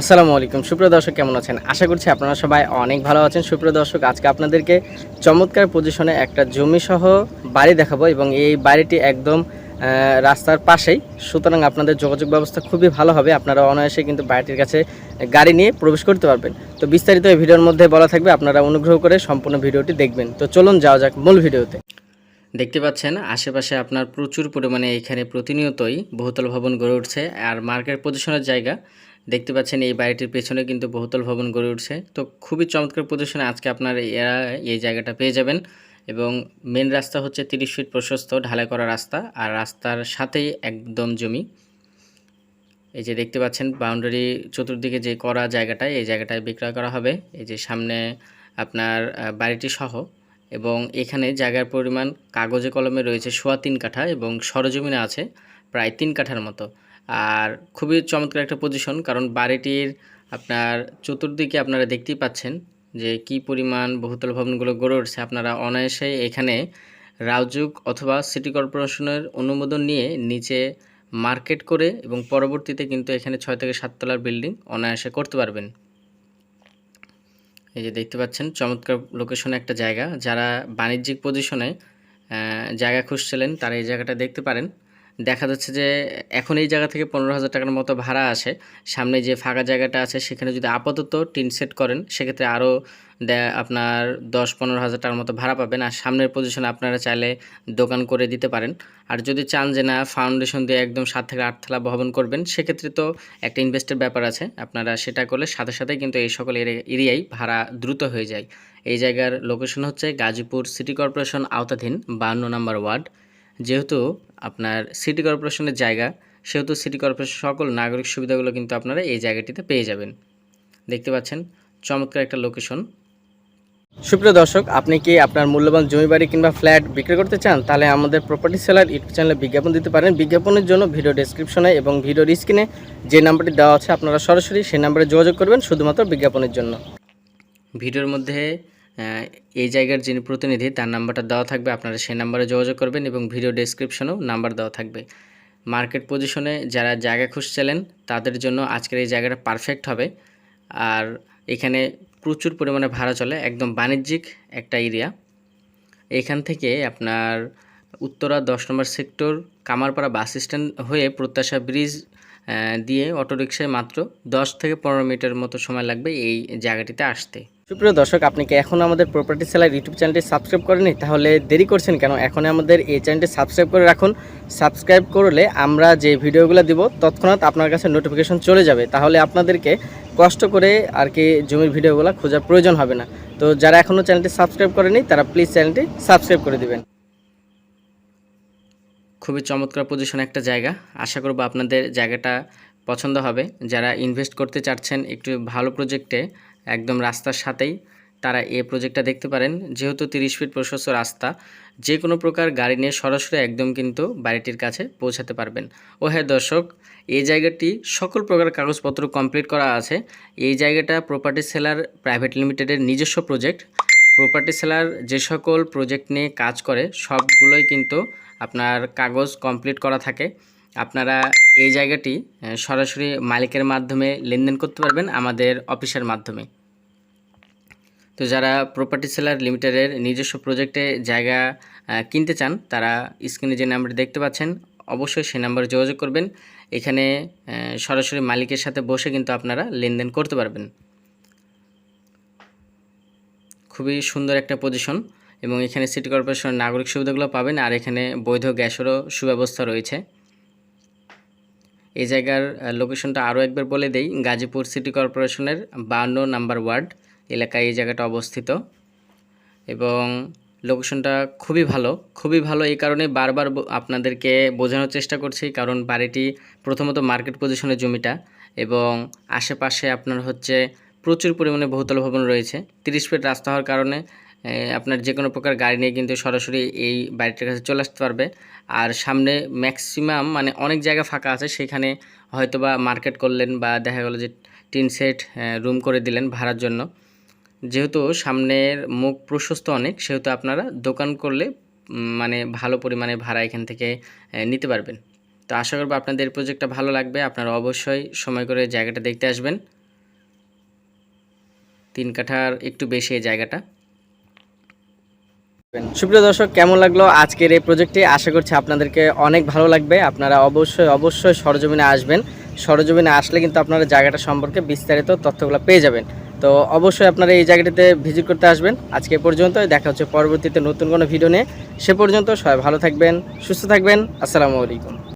আসসালামু আলাইকুম। সুপ্রিয় দর্শক, কেমন আছেন? আশা করছি আপনারা সবাই অনেক ভালো আছেন। সুপ্রিয় দর্শক, আজকে আপনাদেরকে চমৎকার পজিশনে একটা জমি সহ বাড়ি দেখাবো এবং এই বাড়িটি একদম রাস্তার পাশেই। সুতরাং আপনাদের যোগাযোগ ব্যবস্থা খুবই ভালো হবে। আপনারা অনায়াসে কিন্তু বাড়িটির কাছে গাড়ি নিয়ে প্রবেশ করতে পারবেন। তো বিস্তারিত এই ভিডিওর মধ্যে বলা থাকবে, আপনারা অনুগ্রহ করে সম্পূর্ণ ভিডিওটি দেখবেন। তো চলুন, যাওয়া যাক মূল ভিডিওতে। দেখতে পাচ্ছেন, আশেপাশে আপনার প্রচুর পরিমাণে এখানে প্রতিনিয়তই বহুতল ভবন গড়ে উঠছে। আর মার্কেট পজিশনের জায়গা দেখতে পাচ্ছেন এই বাড়িটির পেছনে কিন্তু বহুতল ভবন গড়ে উঠছে। তো খুবই চমৎকার পজিশনে আজকে আপনার এরা এই জায়গাটা পেয়ে যাবেন এবং মেন রাস্তা হচ্ছে তিরিশ ফিট প্রশস্ত ঢালাই করা রাস্তা আর রাস্তার সাথেই একদম জমি। এই যে দেখতে পাচ্ছেন বাউন্ডারি চতুর্দিকে যে করা জায়গাটা এই জায়গাটায় বিক্রয় করা হবে। এই যে সামনে আপনার বাড়িটি সহ এবং এখানে জায়গার পরিমাণ কাগজে কলমে রয়েছে সোয়া তিন কাঠা এবং সরজমিনে আছে প্রায় তিন কাঠার মতো। আর খুবই চমৎকার একটা পজিশন কারণ বাড়িটির আপনার চতুর্দিকে আপনারা দেখতেই পাচ্ছেন যে কি পরিমাণ বহুতল ভবনগুলো গড়ে উঠছে। আপনারা অনায়াসে এখানে রাজুক অথবা সিটি কর্পোরেশনের অনুমোদন নিয়ে নিচে মার্কেট করে এবং পরবর্তীতে কিন্তু এখানে ছয় থেকে সাততলার বিল্ডিং অনায়াসে করতে পারবেন। এই যে দেখতে পাচ্ছেন, চমৎকার লোকেশনে একটা জায়গা। যারা বাণিজ্যিক পজিশনে জায়গা খুঁজছিলেন, তারা এই জায়গাটা দেখতে পারেন। দেখা যাচ্ছে যে এখন এই জায়গা থেকে পনেরো হাজার টাকার মতো ভাড়া আসে। সামনে যে ফাঁকা জায়গাটা আছে, সেখানে যদি আপাতত টিন সেট করেন, সেক্ষেত্রে আরও আপনার দশ পনেরো হাজার টাকার মতো ভাড়া পাবেন। আর সামনের পজিশনে আপনারা চাইলে দোকান করে দিতে পারেন। আর যদি চান যে না ফাউন্ডেশন দিয়ে একদম সাত থেকে আটতলা ভবন করবেন, সেক্ষেত্রে তো একটা ইনভেস্টের ব্যাপার আছে। আপনারা সেটা করলে সাথে সাথে কিন্তু এই সকল এরি- এরিয়াই ভাড়া দ্রুত হয়ে যায়। এই জায়গার লোকেশন হচ্ছে গাজীপুর সিটি কর্পোরেশন আওতাধীন, বান্ন নম্বর ওয়ার্ড। যেহেতু আপনার সিটি কর্পোরেশনের জায়গা, সেহেতু সিটি কর্পোরেশন সকল নাগরিক সুবিধাগুলো কিন্তু আপনারা এই জায়গাটিতে পেয়ে যাবেন। দেখতে পাচ্ছেন, চমৎকার একটা লোকেশন সুপ্রিয় দর্শক, আপনি কি আপনার মূল্যবান জমি বাড়ি কিংবা ফ্ল্যাট বিক্রি করতে চান? তাহলে আমাদের প্রপার্টি সেলার ইউটিউব চ্যানেলে বিজ্ঞাপন দিতে পারেন। বিজ্ঞাপনের জন্য ভিডিও ডেসক্রিপশনে এবং ভিডিওর স্ক্রিনে যে নাম্বারটি দেওয়া আছে, আপনারা সরাসরি সেই নাম্বারে যোগাযোগ করবেন শুধুমাত্র বিজ্ঞাপনের জন্য। ভিডিওর মধ্যে এই জায়গার যিনি প্রতিনিধি, তার নাম্বারটা দেওয়া থাকবে, আপনারা সেই নাম্বারে যোগাযোগ করবেন এবং ভিডিও ডেসক্রিপশনেও নাম্বার দেওয়া থাকবে। মার্কেট পজিশনে যারা জায়গা খুঁজছিলেন, তাদের জন্য আজকের এই জায়গাটা পারফেক্ট হবে। আর এখানে প্রচুর পরিমাণে ভাড়া চলে, একদম বাণিজ্যিক একটা এরিয়া এখান থেকে আপনার উত্তরা দশ number sector Kamarpara bus stand হয়ে প্রত্যাশা ব্রিজ দিয়ে অটোরিকশায় মাত্র দশ থেকে পনেরো মিনিটের মতো সময় লাগবে এই জায়গাটিতে আসতে। সুপ্রিয় দর্শক, আপনি কি এখন আমাদের প্রপার্টি সেলার ইউটিউব চ্যানেলটি সাবস্ক্রাইব করেনি তাহলে দেরি করছেন কেন? এখন আমাদের এই চ্যানেলটি সাবস্ক্রাইব করে রাখুন। সাবস্ক্রাইব করলে আমরা যে ভিডিওগুলো দিব, তৎক্ষণাৎ আপনার কাছে নোটিফিকেশন চলে যাবে। তাহলে আপনাদেরকে কষ্ট করে আর কি জমির ভিডিওগুলো খোঁজার প্রয়োজন হবে না। তো যারা এখনও চ্যানেলটি সাবস্ক্রাইব করেনি তারা প্লিজ চ্যানেলটি সাবস্ক্রাইব করে দিবেন। খুবই চমৎকার পজিশন একটা জায়গা। আশা করব আপনাদের জায়গাটা পছন্দ হবে। যারা ইনভেস্ট করতে চাচ্ছেন একটু ভালো প্রজেক্টে একদম রাস্তার সাথেই তারা এই প্রজেক্টটা দেখতে পারেন। যেহেতু তিরিশ ফিট প্রশস্ত রাস্তা যে কোনো প্রকার গাড়ি নিয়ে সরাসরি একদম কিন্তু বাড়িটির কাছে পৌঁছাতে পারবেন। ও হ্যাঁ দর্শক, এই জায়গাটি সকল প্রকার কাগজপত্র কমপ্লিট করা আছে। এই জায়গাটা প্রপার্টি সেলার প্রাইভেট লিমিটেডের নিজস্ব প্রজেক্ট প্রপার্টি সেলার যে সকল প্রজেক্ট নিয়ে কাজ করে, সবগুলোই কিন্তু আপনার কাগজ কমপ্লিট করা থাকে। আপনারা এই জায়গাটি সরাসরি মালিকের মাধ্যমে লেনদেন করতে পারবেন আমাদের অফিসের মাধ্যমে। তো যারা প্রপার্টি সেলার লিমিটেডের নিজস্ব প্রজেক্টে জায়গা কিনতে চান, তারা স্ক্রিনে যে নাম্বারটি দেখতে পাচ্ছেন, অবশ্যই সেই নাম্বারে যোগাযোগ করবেন। এখানে সরাসরি মালিকের সাথে বসে কিন্তু আপনারা লেনদেন করতে পারবেন। খুবই সুন্দর একটা পজিশন এবং এখানে সিটি কর্পোরেশনের নাগরিক সুবিধাগুলো পাবেন আর এখানে বৈধ গ্যাসেরও সুব্যবস্থা রয়েছে। এই জায়গার লোকেশনটা আরও একবার বলে দেই। গাজীপুর সিটি কর্পোরেশনের বান্ন নাম্বার ওয়ার্ড এলাকায় এই জায়গাটা অবস্থিত। এবং লোকেশনটা খুবই ভালো খুবই ভালো এই কারণে বারবার আপনাদেরকে বোঝানোর চেষ্টা করছি, কারণ বাড়িটি প্রথমত মার্কেট পজিশনের জমিটা এবং আশেপাশে আপনার হচ্ছে প্রচুর পরিমাণে বহুতল ভবন রয়েছে। তিরিশ ফিট রাস্তা হওয়ার কারণে আপনার যে কোনো প্রকার গাড়ি নিয়ে কিন্তু সরাসরি এই বাড়িটার কাছে চলে আসতে পারবে। আর সামনে ম্যাক্সিমাম মানে অনেক জায়গা ফাঁকা আছে, সেখানে হয়তোবা মার্কেট করলেন বা দেখা গেলো যে টিন সেট রুম করে দিলেন ভাড়ার জন্য। যেহেতু সামনের মুখ প্রশস্ত অনেক, সেহেতু আপনারা দোকান করলে মানে ভালো পরিমাণে ভাড়া এখান থেকে নিতে পারবেন। তো আশা করব আপনাদের প্রজেক্টটা ভালো লাগবে, আপনারা অবশ্যই সময় করে জায়গাটা দেখতে আসবেন। তিন কাঠার একটু বেশি এই জায়গাটা। সুপ্রিয় দর্শক, কেমন লাগল আজকের এই প্রজেক্টটি? আশা করছি আপনাদেরকে অনেক ভালো লাগবে। আপনারা অবশ্যই অবশ্যই সরজমিনে আসবেন। সরজমিনে আসলে কিন্তু আপনারা জায়গাটা সম্পর্কে বিস্তারিত তথ্যগুলো পেয়ে যাবেন। তো অবশ্যই আপনারা এই জায়গাটিতে ভিজিট করতে আসবেন। আজকে পর্যন্ত দেখা হচ্ছে পরবর্তীতে নতুন কোনো ভিডিও নিয়ে। সে পর্যন্ত সবাই ভালো থাকবেন, সুস্থ থাকবেন। আসসালামু আলাইকুম।